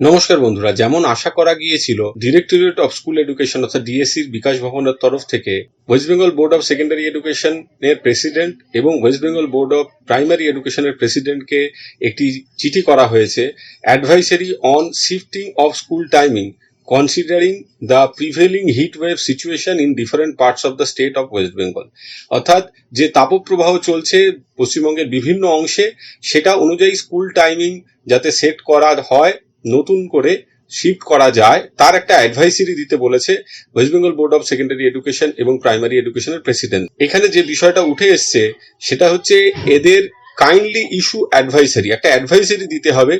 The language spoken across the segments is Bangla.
নমস্কার বন্ধুরা, যেমন আশা করা গিয়েছিল ডিরেক্টরেট অফ স্কুল এডুকেশন অর্থাৎ ডিএসসির বিকাশ ভবনের তরফ থেকে West Bengal board of secondary education এর প্রেসিডেন্ট এবং West Bengal board of primary এডুকেশনের প্রেসিডেন্টকে একটি চিঠি করা হয়েছে advisory on shifting of school timing considering the prevailing heat wave situation in different parts of the state of West Bengal অর্থাৎ যে তাপপ্রবাহ চলছে পশ্চিমবঙ্গের বিভিন্ন অংশে, সেটা অনুযায়ী স্কুল টাইমিং যাতে সেট করা হয় নতুন করে শিফট করা যায়, তার একটা অ্যাডভাইসারি দিতে বলেছে West Bengal board of secondary education এবং প্রাইমারি এডুকেশনের প্রেসিডেন্ট এখানে যে বিষয়টা উঠে এসছে, সেটা হচ্ছে এদের কাইন্ডলি ইস্যু অ্যাডভাইসারি একটা অ্যাডভাইসারি দিতে হবে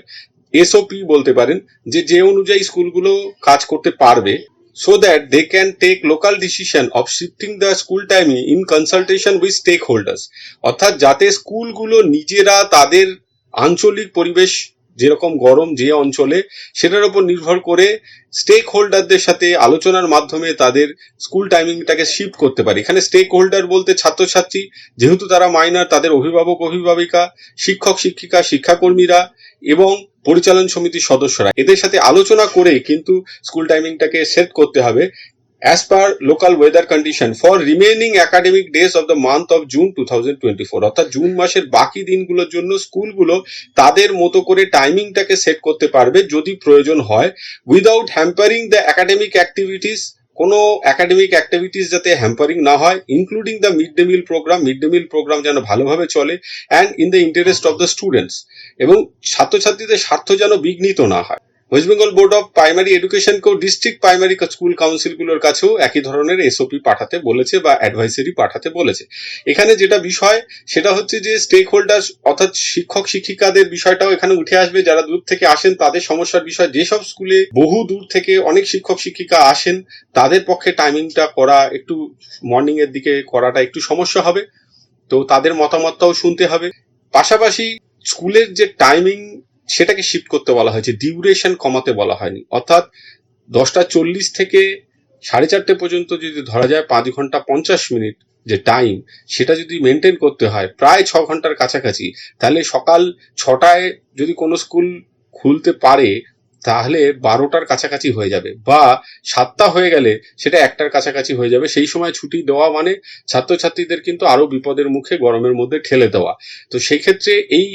এসওপি বলতে পারেন, যে যে অনুযায়ী স্কুলগুলো কাজ করতে পারবে, so that they can take local decision of shifting the school timing in consultation with stakeholders অর্থাৎ যাতে স্কুলগুলো নিজেরা তাদের আঞ্চলিক পরিবেশ যেরকম গরম যে অঞ্চলে, সেটার উপর নির্ভর করে স্টেক হোল্ডারদের সাথে আলোচনার মাধ্যমে তাদের স্কুল টাইমিংটাকে শিফট করতে পারে। এখানে স্টেক হোল্ডার বলতে ছাত্রছাত্রী, যেহেতু তারা মাইনার তাদের অভিভাবক, অভিভাবিকা, শিক্ষক, শিক্ষিকা, শিক্ষাকর্মীরা এবং পরিচালন সমিতির সদস্যরা। এদের সাথে আলোচনা করে কিন্তু স্কুল টাইমিংটাকে সেট করতে হবে। Weather condition for remaining academic days of the month of June two thousand twenty four অর্থাৎ জুন মাসের বাকি দিনগুলোর জন্য স্কুলগুলো তাদের মতো করে টাইমিংটাকে সেট করতে পারবে যদি প্রয়োজন হয় without hampering the academic activities কোনো একাডেমিক অ্যাক্টিভিটিস যাতে হ্যাম্পারিং না হয় including the mid day meal programme mid day meal programme যেন ভালোভাবে চলে and in the interest of the students এবং ছাত্রছাত্রীদের স্বার্থ যেন বিঘ্নিত না হয়। West Bengal board of primary এডুকেশনকেও district primary school কাউন্সিলগুলোর কাছেও একই ধরনের এসওপি পাঠাতে বলেছে বা অ্যাডভাইসারি পাঠাতে বলেছে। এখানে যেটা বিষয়, সেটা হচ্ছে যে স্টেক হোল্ডার অর্থাৎ শিক্ষক শিক্ষিকাদের বিষয়টাও এখানে উঠে আসবে। যারা দূর থেকে আসেন, তাদের সমস্যার বিষয়, যেসব স্কুলে বহু দূর থেকে অনেক শিক্ষক শিক্ষিকা আসেন, তাদের পক্ষে টাইমিংটা করা, একটু মর্নিং এর দিকে করাটা একটু সমস্যা হবে। তো তাদের মতামতটাও শুনতে হবে। পাশাপাশি স্কুলের যে টাইমিং সেটাকে শিফট করতে বলা হয়েছে ডিউরেশন কমাতে বলা হয়নি। অর্থাৎ দশটা চল্লিশ থেকে সাড়ে চারটে পর্যন্ত যদি ধরা যায় পাঁচ ঘণ্টা পঞ্চাশ মিনিট যে টাইম সেটা যদি মেনটেন করতে হয় প্রায় ছ ঘণ্টার কাছাকাছি, তাহলে সকাল ছটায় যদি কোনো স্কুল খুলতে পারে, তাহলে বারোটার কাছাকাছি হয়ে যাবে। বা সাতটা হয়ে গেলে সেটা একটার কাছাকাছি হয়ে যাবে। সেই সময় ছুটি দেওয়া মানে ছাত্রছাত্রীদের কিন্তু আরও বিপদের মুখে গরমের মধ্যে ঠেলে দেওয়া। তো সেই ক্ষেত্রে এই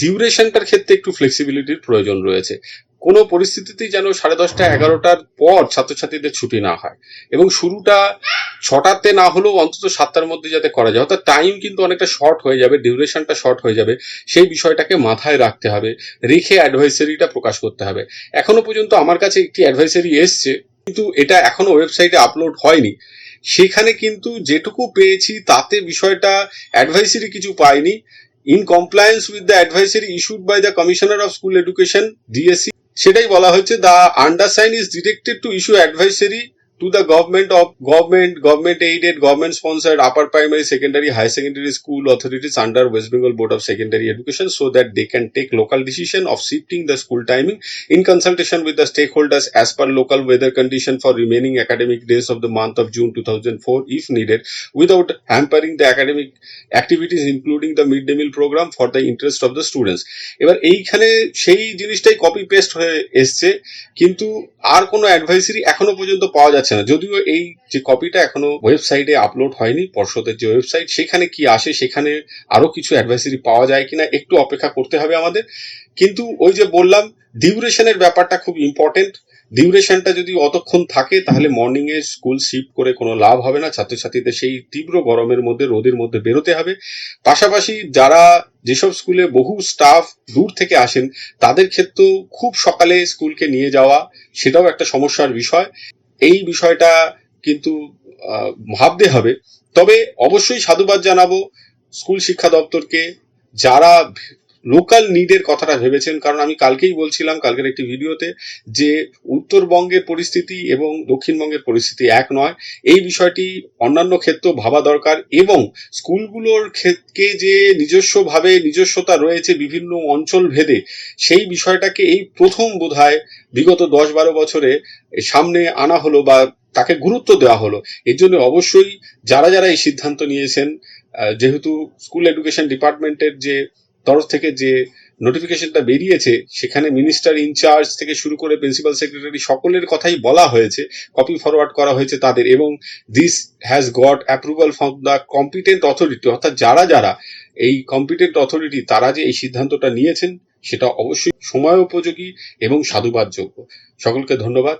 ডিউরেশনটার ক্ষেত্রে একটু ফ্লেক্সিবিলিটির প্রয়োজন রয়েছে। কোনো পরিস্থিতিতেই যেন সাড়ে দশটা, এগারোটার পর ছাত্রছাত্রীদের ছুটি না হয় এবং শুরুটা ছটাতে না হলেও অন্তত সাতটার মধ্যে যাতে করা যায়। অর্থাৎ টাইম কিন্তু অনেকটা শর্ট হয়ে যাবে ডিউরেশনটা শর্ট হয়ে যাবে। সেই বিষয়টাকে মাথায় রাখতে হবে, রেখে অ্যাডভাইসারিটা প্রকাশ করতে হবে। এখনও পর্যন্ত আমার কাছে একটি অ্যাডভাইসারি এসছে, কিন্তু এটা এখনও ওয়েবসাইটে আপলোড হয়নি। সেখানে কিন্তু যেটুকু পেয়েছি, তাতে বিষয়টা অ্যাডভাইসারি কিছু পাইনি। In compliance with the advisory issued by the commissioner of school education D S C সেটাই বলা হয়েছে। The undersign is directed to issue advisory to the government of government government aided government sponsored upper primary secondary high secondary school authorities under west bengal board of secondary education so that they can take local decision of shifting the school timing in consultation with the stakeholders as per local weather condition for remaining academic days of the month of june 2004 if needed without hampering the academic activities including the mid day meal program for the interest of the students এবার এইখানে সেই জিনিসটাই কপি পেস্ট হয়ে এসছে কিন্তু আর কোনো অ্যাডভাইসারি এখনও পর্যন্ত পাওয়া যাচ্ছে যদিও এই যে কপিটা এখনও ওয়েবসাইটে আপলোড হয়নি, পর্ষদের যে ওয়েবসাইট সেখানে কি আসে, সেখানে আরও কিছু অ্যাডভাইসারি পাওয়া যায় কিনা, একটু অপেক্ষা করতে হবে আমাদের। কিন্তু ওই যে বললাম ডিউরেশনের ব্যাপারটা খুব ইম্পর্টেন্ট ডিউরেশনটা যদি অতক্ষণ থাকে, তাহলে মর্নিং এ স্কুল শিফট করে কোনো লাভ হবে না। ছাত্রছাত্রীদের সেই তীব্র গরমের মধ্যে, রোদের মধ্যে বেরোতে হবে। পাশাপাশি যারা যেসব স্কুলে বহু স্টাফ দূর থেকে আসেন, তাদের ক্ষেত্রেও খুব সকালে স্কুলকে নিয়ে যাওয়া, সেটাও একটা সমস্যার বিষয়। এই বিষয়টা কিন্তু ভাবতে হবে। তবে অবশ্যই সাধুবাদ জানাব স্কুল শিক্ষা দপ্তরকে। যারা লোকাল নিডের কথাটা ভেবেছেন, কারণ আমি কালকেই বলছিলাম, কালকের একটি ভিডিওতে, যে উত্তরবঙ্গের পরিস্থিতি এবং দক্ষিণবঙ্গের পরিস্থিতি এক নয়। এই বিষয়টি অন্যান্য ক্ষেত্রেও ভাবা দরকার এবং স্কুলগুলোর ক্ষেত্রে যে নিজস্বভাবে নিজস্বতা রয়েছে বিভিন্ন অঞ্চল ভেদে সেই বিষয়টাকে এই প্রথম বোধহয় বিগত দশ বারো বছরে সামনে আনা হলো বা তাকে গুরুত্ব দেওয়া হলো। এর জন্য অবশ্যই যারা যারা এই সিদ্ধান্ত নিয়েছেন যেহেতু স্কুল এডুকেশন ডিপার্টমেন্টের যে তরফ থেকে যে নোটিফিকেশনটা বেরিয়েছে, সেখানে মিনিস্টার ইনচার্জ থেকে শুরু করে প্রিন্সিপাল সেক্রেটারি সকলের কথাই বলা হয়েছে কপি ফরওয়ার্ড করা হয়েছে তাদের এবং this has got approval from the competent authority অর্থাৎ যারা যারা এই কম্পিটেন্ট অথরিটি তারা যে এই সিদ্ধান্তটা নিয়েছেন, সেটা অবশ্যই সময় উপযোগী এবং সাধুবাদযোগ্য। সকলকে ধন্যবাদ।